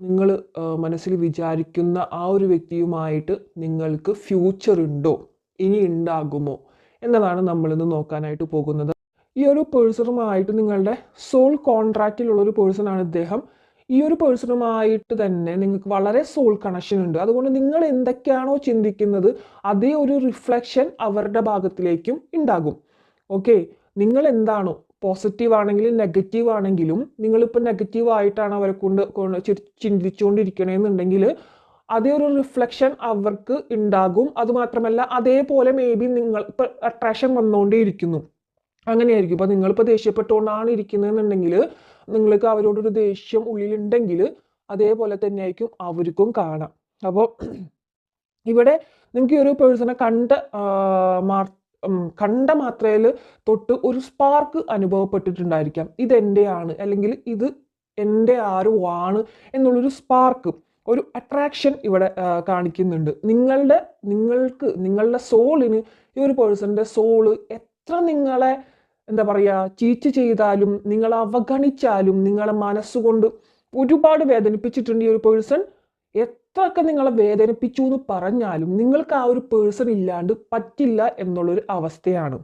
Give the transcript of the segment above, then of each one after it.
നിങ്ങൾ മനസ്സിൽ വിചാരിക്കുന്ന ആ ഒരു വ്യക്തിയുമായിട്ട് നിങ്ങൾക്ക് ഫ്യൂച്ചർ ഉണ്ടോ? ഇനി ഉണ്ടാകുമോ? എന്നതാണ് നമ്മളിന്ന് നോക്കാനായിട്ട് പോകുന്നത്. ഈ ഒരു പേഴ്സണുമായിട്ട് നിങ്ങളുടെ സോൾ കോൺട്രാക്റ്റിലുള്ള ഒരു പേഴ്സണാണ് ഇദ്ദേഹം. ഈ ഒരു പേഴ്സണുമായിട്ട് തന്നെ നിങ്ങൾക്ക് വളരെ സോൾ കണക്ഷൻ ഉണ്ട്. അതുകൊണ്ട് നിങ്ങൾ എന്തൊക്കെയാണോ ചിന്തിക്കുന്നത് അതേ ഒരു റിഫ്ലക്ഷൻ അവരുടെ ഭാഗത്തിലേക്കും ഉണ്ടാകും. ഓക്കെ നിങ്ങൾ എന്താണോ പോസിറ്റീവ് ആണെങ്കിലും നെഗറ്റീവ് ആണെങ്കിലും നിങ്ങളിപ്പോൾ നെഗറ്റീവ് ആയിട്ടാണ് അവരെ കൊണ്ട് ചിന്തിച്ചുകൊണ്ടിരിക്കണമെന്നുണ്ടെങ്കിൽ അതേ ഒരു റിഫ്ലക്ഷൻ അവർക്ക് ഉണ്ടാകും അതുമാത്രമല്ല അതേപോലെ മേ ബി നിങ്ങൾ ഇപ്പം അട്രാക്ഷൻ വന്നുകൊണ്ടേയിരിക്കുന്നു അങ്ങനെയായിരിക്കും. ഇപ്പം നിങ്ങളിപ്പോൾ ദേഷ്യപ്പെട്ടുകൊണ്ടാണ് ഇരിക്കുന്നതെന്നുണ്ടെങ്കിൽ നിങ്ങൾക്ക് അവരോടൊരു ദേഷ്യം ഉള്ളിലുണ്ടെങ്കിൽ അതേപോലെ തന്നെയായിരിക്കും അവർക്കും കാണാം. അപ്പോൾ ഇവിടെ നിങ്ങൾക്ക് ഈ ഒരു പേഴ്സണെ കണ്ട് മാർ- കണ്ട മാത്രയിൽ തൊട്ട് ഒരു സ്പാർക്ക് അനുഭവപ്പെട്ടിട്ടുണ്ടായിരിക്കാം. ഇതെന്റെയാണ് അല്ലെങ്കിൽ ഇത് എന്റെ ആരോ ആണ് എന്നുള്ളൊരു സ്പാർക്ക് ഒരു അട്രാക്ഷൻ ഇവിടെ കാണിക്കുന്നുണ്ട്. നിങ്ങളുടെ നിങ്ങൾക്ക് നിങ്ങളുടെ സോളിന് ഈ ഒരു പേഴ്സണിന്റെ സോൾ എത്ര നിങ്ങളെ എന്താ പറയുക ചീറ്റ് ചെയ്താലും നിങ്ങളെ അവഗണിച്ചാലും നിങ്ങളെ മനസ്സുകൊണ്ട് ഒരുപാട് വേദനിപ്പിച്ചിട്ടുണ്ട് ഈ ഒരു പേഴ്സൺ എത്രയൊക്കെ നിങ്ങളെ വേദനിപ്പിച്ചു എന്ന് പറഞ്ഞാലും നിങ്ങൾക്ക് ആ ഒരു പേഴ്സൺ ഇല്ലാണ്ട് പറ്റില്ല എന്നുള്ളൊരു അവസ്ഥയാണ്.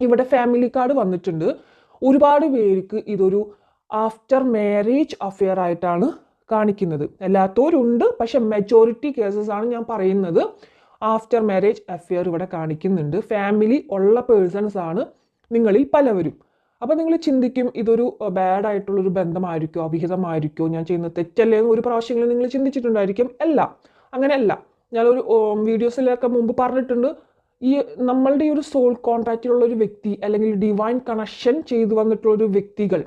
ഇവിടെ ഫാമിലി കാർഡ് വന്നിട്ടുണ്ട്. ഒരുപാട് പേർക്ക് ഇതൊരു ആഫ്റ്റർ മാരേജ് അഫെയർ ആയിട്ടാണ് കാണിക്കുന്നത്. എല്ലാത്തവരുണ്ട് പക്ഷെ മെജോറിറ്റി കേസസ് ആണ് ഞാൻ പറയുന്നത്. ആഫ്റ്റർ മാരേജ് അഫെയർ ഇവിടെ കാണിക്കുന്നുണ്ട്. ഫാമിലി ഉള്ള പേഴ്സൺസ് ആണ് നിങ്ങളിൽ പലവരും. അപ്പോൾ നിങ്ങൾ ചിന്തിക്കും ഇതൊരു ബാഡ് ആയിട്ടുള്ളൊരു ബന്ധമായിരിക്കോ അവിഹിതമായിരിക്കോ? ഞാൻ ചെയ്യുന്ന തെറ്റല്ലേ എന്ന് ഒരു പ്രാവശ്യങ്ങളിൽ നിങ്ങൾ ചിന്തിച്ചിട്ടുണ്ടായിരിക്കും. അല്ല അങ്ങനെയല്ല. ഞാനൊരു വീഡിയോസിലൊക്കെ മുമ്പ് പറഞ്ഞിട്ടുണ്ട്. ഈ നമ്മളുടെ ഈ ഒരു സോൾ കോൺട്രാക്റ്റിലുള്ള ഒരു വ്യക്തി അല്ലെങ്കിൽ ഡിവൈൻ കണക്ഷൻ ചെയ്തു വന്നിട്ടുള്ള ഒരു വ്യക്തികൾ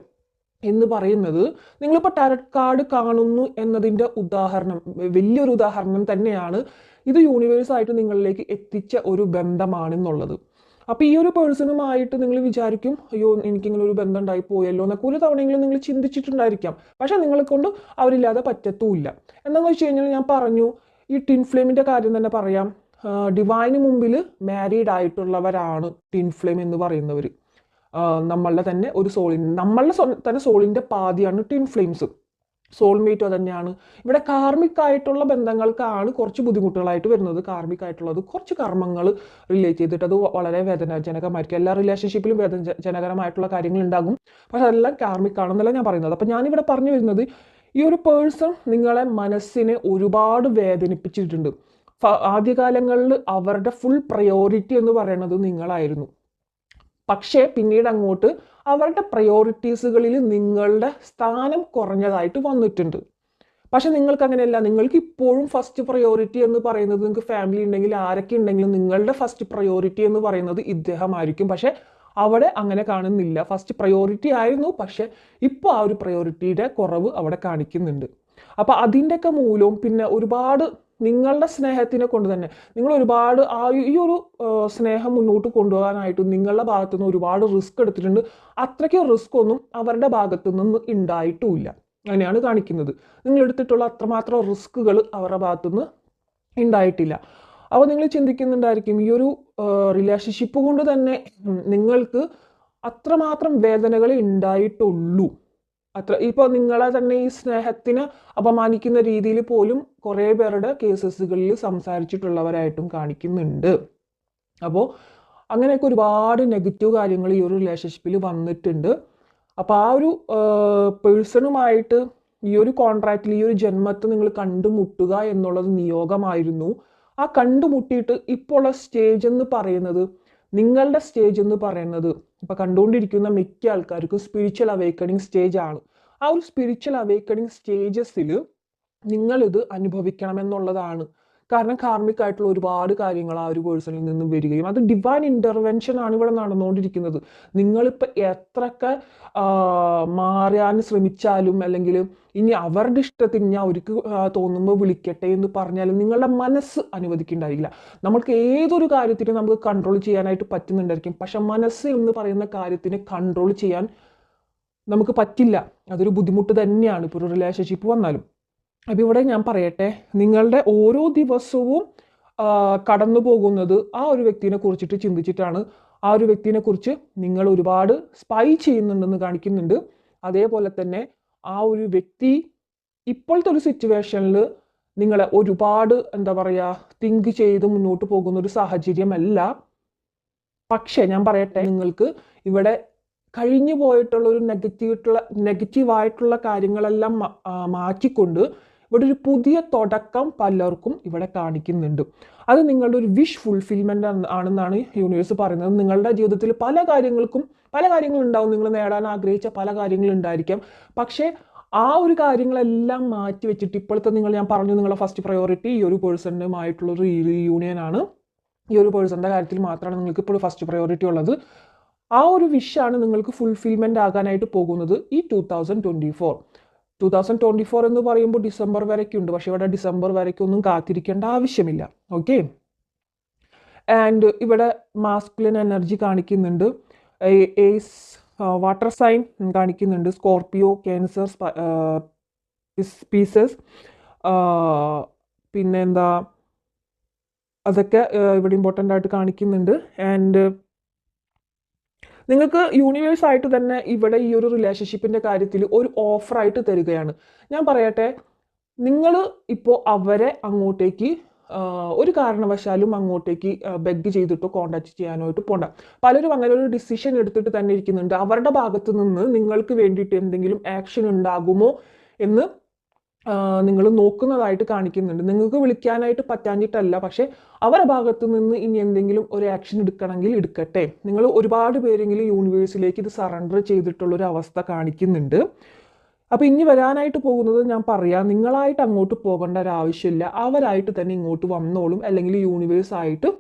എന്ന് പറയുന്നത് നിങ്ങളിപ്പോൾ ടാരറ്റ് കാർഡ് കാണുന്നു എന്നതിന്റെ ഉദാഹരണം വലിയൊരു ഉദാഹരണം തന്നെയാണ് ഇത് യൂണിവേഴ്സായിട്ട് നിങ്ങളിലേക്ക് എത്തിച്ച ഒരു ബന്ധമാണെന്നുള്ളത്. അപ്പോൾ ഈ ഒരു പേഴ്സണുമായിട്ട് നിങ്ങൾ വിചാരിക്കും അയ്യോ എനിക്കിങ്ങനെ ഒരു ബന്ധം ഉണ്ടായി പോയല്ലോ എന്നൊക്കെ. ഒരു തവണയെങ്കിലും നിങ്ങൾ ചിന്തിച്ചിട്ടുണ്ടായിരിക്കാം. പക്ഷേ നിങ്ങളെ കൊണ്ട് അവരില്ലാതെ പറ്റത്തുമില്ല. എന്താണെന്ന് വെച്ച് കഴിഞ്ഞാൽ ഞാൻ പറഞ്ഞു ഈ ടിൻ ഫ്ലെയിമിന്റെ കാര്യം തന്നെ പറയാം. ഡിവൈന് മുമ്പിൽ മാരീഡ് ആയിട്ടുള്ളവരാണ് ടിൻ ഫ്ലെയിം എന്ന് പറയുന്നവർ നമ്മളുടെ തന്നെ ഒരു സോളിൻ നമ്മളുടെ തന്നെ സോളിന്റെ പാതിയാണ് ടിൻ ഫ്ലെയിംസ്. സോൾമേറ്റോ തന്നെയാണ്. ഇവിടെ കാർമിക് ആയിട്ടുള്ള ബന്ധങ്ങൾക്കാണ് കുറച്ച് ബുദ്ധിമുട്ടുകളായിട്ട് വരുന്നത്. കാർമിക് ആയിട്ടുള്ളത് കുറച്ച് കർമ്മങ്ങൾ റിലേറ്റ് ചെയ്തിട്ട് അത് വളരെ വേദനാജനകമായിരിക്കും. എല്ലാ റിലേഷൻഷിപ്പിലും വേദനജനകരമായിട്ടുള്ള കാര്യങ്ങൾ ഉണ്ടാകും പക്ഷെ അതെല്ലാം കാർമിക് ആണെന്നല്ല ഞാൻ പറയുന്നത്. അപ്പം ഞാനിവിടെ പറഞ്ഞു വരുന്നത് ഈ ഒരു പേഴ്സൺ നിങ്ങളെ മനസ്സിനെ ഒരുപാട് വേദനിപ്പിച്ചിട്ടുണ്ട്. ആദ്യകാലങ്ങളിൽ അവരുടെ ഫുൾ പ്രയോറിറ്റി എന്ന് പറയുന്നത് നിങ്ങളായിരുന്നു. പക്ഷേ പിന്നീട് അങ്ങോട്ട് അവരുടെ പ്രയോറിറ്റീസുകളിൽ നിങ്ങളുടെ സ്ഥാനം കുറഞ്ഞതായിട്ട് വന്നിട്ടുണ്ട്. പക്ഷെ നിങ്ങൾക്ക് അങ്ങനെയല്ല നിങ്ങൾക്ക് ഇപ്പോഴും ഫസ്റ്റ് പ്രയോറിറ്റി എന്ന് പറയുന്നത് നിങ്ങൾക്ക് ഫാമിലി ഉണ്ടെങ്കിൽ ആരൊക്കെ ഉണ്ടെങ്കിലും നിങ്ങളുടെ ഫസ്റ്റ് പ്രയോറിറ്റി എന്ന് പറയുന്നത് ഇദ്ദേഹമായിരിക്കും. പക്ഷെ അവിടെ അങ്ങനെ കാണുന്നില്ല. ഫസ്റ്റ് പ്രയോറിറ്റി ആയിരുന്നു പക്ഷെ ഇപ്പോൾ ആ ഒരു പ്രയോറിറ്റിയുടെ കുറവ് അവിടെ കാണിക്കുന്നുണ്ട്. അപ്പോൾ അതിന്റെയൊക്കെ മൂലവും പിന്നെ ഒരുപാട് നിങ്ങളുടെ സ്നേഹത്തിനെ കൊണ്ട് തന്നെ. നിങ്ങൾ ഒരുപാട് ആ ഈ ഒരു സ്നേഹം മുന്നോട്ട് കൊണ്ടുപോകാനായിട്ട് നിങ്ങളുടെ ഭാഗത്തു നിന്ന് ഒരുപാട് റിസ്ക് എടുത്തിട്ടുണ്ട്. അത്രയ്ക്ക് റിസ്ക് ഒന്നും അവരുടെ ഭാഗത്തു നിന്ന് ഉണ്ടായിട്ടുമില്ല അങ്ങനെയാണ് കാണിക്കുന്നത്. നിങ്ങൾ എടുത്തിട്ടുള്ള അത്രമാത്രം റിസ്ക്കുകൾ അവരുടെ ഭാഗത്തു നിന്ന് ഉണ്ടായിട്ടില്ല. അപ്പോൾ നിങ്ങൾ ചിന്തിക്കുന്നുണ്ടായിരിക്കും ഈ ഒരു റിലേഷൻഷിപ്പ് കൊണ്ട് തന്നെ നിങ്ങൾക്ക് അത്രമാത്രം വേദനകൾ ഉണ്ടായിട്ടുള്ളൂ. അത്ര ഇപ്പോൾ നിങ്ങളെ തന്നെ ഈ സ്നേഹത്തിന് അപമാനിക്കുന്ന രീതിയിൽ പോലും കുറേ പേരുടെ കേസസുകളിൽ സംസാരിച്ചിട്ടുള്ളവരായിട്ടും കാണിക്കുന്നുണ്ട്. അപ്പോൾ അങ്ങനെയൊക്കെ ഒരുപാട് നെഗറ്റീവ് കാര്യങ്ങൾ ഈ ഒരു റിലേഷൻഷിപ്പിൽ വന്നിട്ടുണ്ട്. അപ്പോൾ ആ ഒരു പേഴ്സണുമായിട്ട് ഈ ഒരു കോൺട്രാക്റ്റിൽ ഈ ഒരു ജന്മത്തെ നിങ്ങൾ കണ്ടുമുട്ടുക എന്നുള്ളത് നിയോഗമായിരുന്നു. ആ കണ്ടുമുട്ടിയിട്ട് ഇപ്പോൾ ഉള്ള സ്റ്റേജ് എന്ന് പറയുന്നത് നിങ്ങളുടെ സ്റ്റേജ് എന്ന് പറയുന്നത് ഇപ്പം കണ്ടുകൊണ്ടിരിക്കുന്ന മിക്ക ആൾക്കാർക്കും സ്പിരിച്വൽ അവേക്കണിങ് സ്റ്റേജ് ആണ്. ആ ഒരു സ്പിരിച്വൽ അവേക്കണിങ് സ്റ്റേജസിൽ നിങ്ങളിത് അനുഭവിക്കണമെന്നുള്ളതാണ്. കാരണം കാർമിക് ആയിട്ടുള്ള ഒരുപാട് കാര്യങ്ങൾ ആ ഒരു പേഴ്സണിൽ നിന്നും വരികയും അത് ഡിവൈൻ ഇന്റർവെൻഷൻ ആണ് ഇവിടെ നടന്നുകൊണ്ടിരിക്കുന്നത്. നിങ്ങളിപ്പോൾ എത്രയൊക്കെ മാറാൻ ശ്രമിച്ചാലും അല്ലെങ്കിൽ ഇനി അവരുടെ ഇഷ്ടത്തിന് ഞാൻ അവർക്ക് തോന്നുമ്പോൾ വിളിക്കട്ടെ എന്ന് പറഞ്ഞാലും നിങ്ങളുടെ മനസ്സ് അനുവദിക്കുന്നുണ്ടായിരിക്കില്ല നമ്മൾക്ക് ഏതൊരു കാര്യത്തിനും നമുക്ക് കൺട്രോൾ ചെയ്യാനായിട്ട് പറ്റുന്നുണ്ടായിരിക്കും. പക്ഷെ മനസ്സ് എന്ന് പറയുന്ന കാര്യത്തിന് കൺട്രോൾ ചെയ്യാൻ നമുക്ക് പറ്റില്ല. അതൊരു ബുദ്ധിമുട്ട് തന്നെയാണ്. ഇപ്പോൾ ഒരു റിലേഷൻഷിപ്പ് വന്നാലും. അപ്പോൾ ഇവിടെ ഞാൻ പറയട്ടെ നിങ്ങളുടെ ഓരോ ദിവസവും കടന്നു പോകുന്നത് ആ ഒരു വ്യക്തിനെ കുറിച്ചിട്ട് ചിന്തിച്ചിട്ടാണ്. ആ ഒരു വ്യക്തിനെ കുറിച്ച് നിങ്ങൾ ഒരുപാട് സ്പൈ ചെയ്യുന്നുണ്ടെന്ന് കാണിക്കുന്നുണ്ട്. അതേപോലെ തന്നെ ആ ഒരു വ്യക്തി ഇപ്പോഴത്തെ ഒരു സിറ്റുവേഷനിൽ നിങ്ങളെ ഒരുപാട് എന്താ പറയുക തിങ്ക് ചെയ്ത് മുന്നോട്ട് പോകുന്ന ഒരു സാഹചര്യമല്ല. പക്ഷേ ഞാൻ പറയട്ടെ നിങ്ങൾക്ക് ഇവിടെ കഴിഞ്ഞു പോയിട്ടുള്ള ഒരു നെഗറ്റീവായിട്ടുള്ള നെഗറ്റീവായിട്ടുള്ള കാര്യങ്ങളെല്ലാം മാറ്റിക്കൊണ്ട് ഇവിടെ ഒരു പുതിയ തുടക്കം പലർക്കും ഇവിടെ കാണിക്കുന്നുണ്ട്. അത് നിങ്ങളുടെ ഒരു വിഷ് ഫുൾഫിൽമെന്റ് ആണെന്നാണ് യൂണിവേഴ്സ് പറയുന്നത്. നിങ്ങളുടെ ജീവിതത്തിൽ പല കാര്യങ്ങൾക്കും പല കാര്യങ്ങളും ഉണ്ടാവും നിങ്ങൾ നേടാൻ ആഗ്രഹിച്ച പല കാര്യങ്ങളും കാര്യങ്ങളുണ്ടായിരിക്കാം. പക്ഷേ ആ ഒരു കാര്യങ്ങളെല്ലാം മാറ്റി വെച്ചിട്ട് ഇപ്പോഴത്തെ നിങ്ങൾ ഞാൻ പറഞ്ഞു നിങ്ങളുടെ ഫസ്റ്റ് പ്രയോറിറ്റി ഈ ഒരു പേഴ്സണുമായിട്ടുള്ള ഒരു യൂണിയൻ ആണ്. ഈ ഒരു പേഴ്സണിന്റെ കാര്യത്തിൽ മാത്രമാണ് നിങ്ങൾക്ക് ഇപ്പോൾ ഫസ്റ്റ് പ്രയോറിറ്റി ഉള്ളത്. ആ ഒരു വിഷാണ് നിങ്ങൾക്ക് ഫുൾഫിൽമെന്റ് ആകാനായിട്ട് പോകുന്നത് ഈ two thousand twenty four two thousand twenty four എന്ന് പറയുമ്പോൾ ഡിസംബർ വരയ്ക്കുണ്ട്. പക്ഷേ ഇവിടെ ഡിസംബർ വരയ്ക്കൊന്നും കാത്തിരിക്കേണ്ട ആവശ്യമില്ല. ഓക്കെ? ആൻഡ് ഇവിടെ മാസ്കുലിൻ എനർജി കാണിക്കുന്നുണ്ട്. ഏസ് വാട്ടർ സൈൻ കാണിക്കുന്നുണ്ട്. സ്കോർപ്പിയോ ക്യാൻസർ പീസസ് പിന്നെന്താ? അതൊക്കെ ഇവിടെ ഇമ്പോർട്ടന്റ് ആയിട്ട് കാണിക്കുന്നുണ്ട്. ആൻഡ് നിങ്ങൾക്ക് യൂണിവേഴ്സ് ആയിട്ട് തന്നെ ഇവിടെ ഈ ഒരു റിലേഷൻഷിപ്പിന്റെ കാര്യത്തിൽ ഒരു ഓഫറായിട്ട് തരികയാണ്. ഞാൻ പറയട്ടെ നിങ്ങൾ ഇപ്പോൾ അവരെ അങ്ങോട്ടേക്ക് ഒരു കാരണവശാലും അങ്ങോട്ടേക്ക് ബെഗ് ചെയ്തിട്ടോ കോണ്ടാക്ട് ചെയ്യാനായിട്ട് പോണ്ട. പലരും അങ്ങനെ ഒരു ഡിസിഷൻ എടുത്തിട്ട് തന്നെ ഇരിക്കുന്നുണ്ട്. അവരുടെ ഭാഗത്ത് നിന്ന് നിങ്ങൾക്ക് വേണ്ടിയിട്ട് എന്തെങ്കിലും ആക്ഷൻ ഉണ്ടാകുമോ എന്ന് നിങ്ങൾ നോക്കുന്നതായിട്ട് കാണിക്കുന്നുണ്ട്. നിങ്ങൾക്ക് വിളിക്കാനായിട്ട് പറ്റാഞ്ഞിട്ടല്ല. പക്ഷേ അവരുടെ ഭാഗത്തു നിന്ന് ഇനി എന്തെങ്കിലും ഒരു ആക്ഷൻ എടുക്കണമെങ്കിൽ എടുക്കട്ടെ. നിങ്ങൾ ഒരുപാട് പേരെങ്കിലും യൂണിവേഴ്സിലേക്ക് ഇത് സറണ്ടർ ചെയ്തിട്ടുള്ളൊരു അവസ്ഥ കാണിക്കുന്നുണ്ട്. അപ്പോൾ ഇനി വരാനായിട്ട് പോകുന്നത് ഞാൻ പറയാം. നിങ്ങളായിട്ട് അങ്ങോട്ട് പോകേണ്ട ഒരു ആവശ്യമില്ല. അവരായിട്ട് തന്നെ ഇങ്ങോട്ട് വന്നോളും. അല്ലെങ്കിൽ യൂണിവേഴ്സായിട്ട്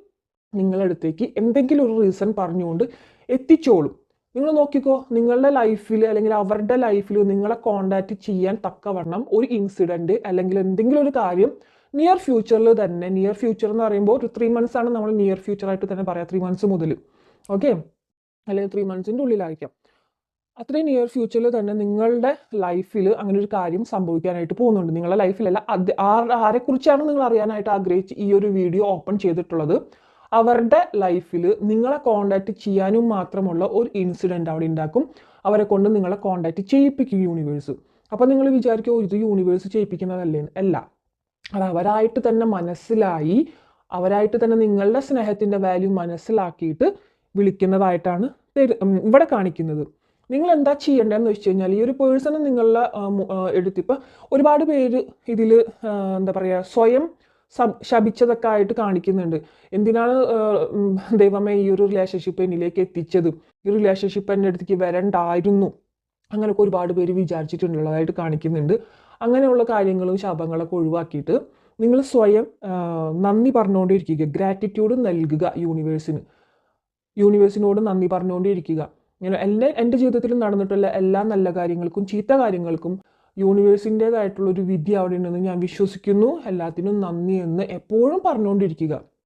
നിങ്ങളടുത്തേക്ക് എന്തെങ്കിലും ഒരു റീസൺ പറഞ്ഞുകൊണ്ട് എത്തിച്ചോളും. നിങ്ങൾ നോക്കിക്കോ നിങ്ങളുടെ ലൈഫിൽ അല്ലെങ്കിൽ അവരുടെ ലൈഫിൽ നിങ്ങളെ കോണ്ടാക്ട് ചെയ്യാൻ തക്കവണ്ണം ഒരു ഇൻസിഡന്റ് അല്ലെങ്കിൽ എന്തെങ്കിലും ഒരു കാര്യം നിയർ ഫ്യൂച്ചറിൽ തന്നെ നിയർ ഫ്യൂച്ചർ എന്ന് പറയുമ്പോൾ ഒരു ത്രീ മന്ത്സ് ആണ് നമ്മൾ നിയർ ഫ്യൂച്ചർ ആയിട്ട് തന്നെ പറയാം ത്രീ മന്ത്സ് മുതൽ. ഓക്കെ അല്ലെങ്കിൽ ത്രീ മന്ത്സിന്റെ ഉള്ളിലായിരിക്കാം. അത്രയും നിയർ ഫ്യൂച്ചറിൽ തന്നെ നിങ്ങളുടെ ലൈഫിൽ അങ്ങനെ ഒരു കാര്യം സംഭവിക്കാനായിട്ട് പോകുന്നുണ്ട്. നിങ്ങളുടെ ലൈഫിലല്ല അത് ആരെക്കുറിച്ചാണ് നിങ്ങൾ അറിയാനായിട്ട് ആഗ്രഹിച്ച് ഈ ഒരു വീഡിയോ ഓപ്പൺ ചെയ്തിട്ടുള്ളത്? അവരുടെ ലൈഫിൽ നിങ്ങളെ കോണ്ടാക്ട് ചെയ്യാനും മാത്രമുള്ള ഒരു ഇൻസിഡന്റ് അവിടെ ഉണ്ടാക്കും. അവരെ കൊണ്ട് നിങ്ങളെ കോണ്ടാക്ട് ചെയ്യിപ്പിക്കും യൂണിവേഴ്സ് അപ്പോൾ നിങ്ങൾ വിചാരിക്കുക ഇത് യൂണിവേഴ്സ് ചെയ്യിപ്പിക്കുന്നതല്ലേ? അല്ല. അത് അവരായിട്ട് തന്നെ മനസ്സിലായി അവരായിട്ട് തന്നെ നിങ്ങളുടെ സ്നേഹത്തിന്റെ വാല്യൂ മനസ്സിലാക്കിയിട്ട് വിളിക്കുന്നതായിട്ടാണ് ഇവിടെ കാണിക്കുന്നത്. നിങ്ങൾ എന്താ ചെയ്യേണ്ടതെന്ന് വെച്ച് കഴിഞ്ഞാൽ ഈ ഒരു പേഴ്സണ് നിങ്ങളുടെ എടുത്തിപ്പോൾ ഒരുപാട് പേര് ഇതിൽ എന്താ പറയുക സ്വയം ശപിച്ചതൊക്കെ ആയിട്ട് കാണിക്കുന്നുണ്ട്. എന്തിനാണ് ദൈവമേ ഈ ഒരു റിലേഷൻഷിപ്പ് എന്നിലേക്ക് എത്തിച്ചത്? ഈ റിലേഷൻഷിപ്പ് എന്റെ അടുത്തേക്ക് വരണ്ടായിരുന്നു. അങ്ങനെയൊക്കെ ഒരുപാട് പേര് വിചാരിച്ചിട്ടുള്ളതായിട്ട് കാണിക്കുന്നുണ്ട്. അങ്ങനെയുള്ള കാര്യങ്ങളും ശാപങ്ങളൊക്കെ ഒഴിവാക്കിയിട്ട് നിങ്ങൾ സ്വയം നന്ദി പറഞ്ഞുകൊണ്ടിരിക്കുക. ഗ്രാറ്റിറ്റ്യൂഡ് നൽകുക യൂണിവേഴ്സിന് യൂണിവേഴ്സിനോട് നന്ദി പറഞ്ഞുകൊണ്ടിരിക്കുക. ഇങ്ങനെ എല്ലാ എന്റെ ജീവിതത്തിൽ നടന്നിട്ടുള്ള എല്ലാ നല്ല കാര്യങ്ങൾക്കും ചീത്ത കാര്യങ്ങൾക്കും യൂണിവേഴ്സിന്റേതായിട്ടുള്ള ഒരു വിധി അവിടെ ഉണ്ടെന്ന് ഞാൻ വിശ്വസിക്കുന്നു. എല്ലാത്തിനും നന്ദി എന്ന് എപ്പോഴും പറഞ്ഞുകൊണ്ടിരിക്കുക.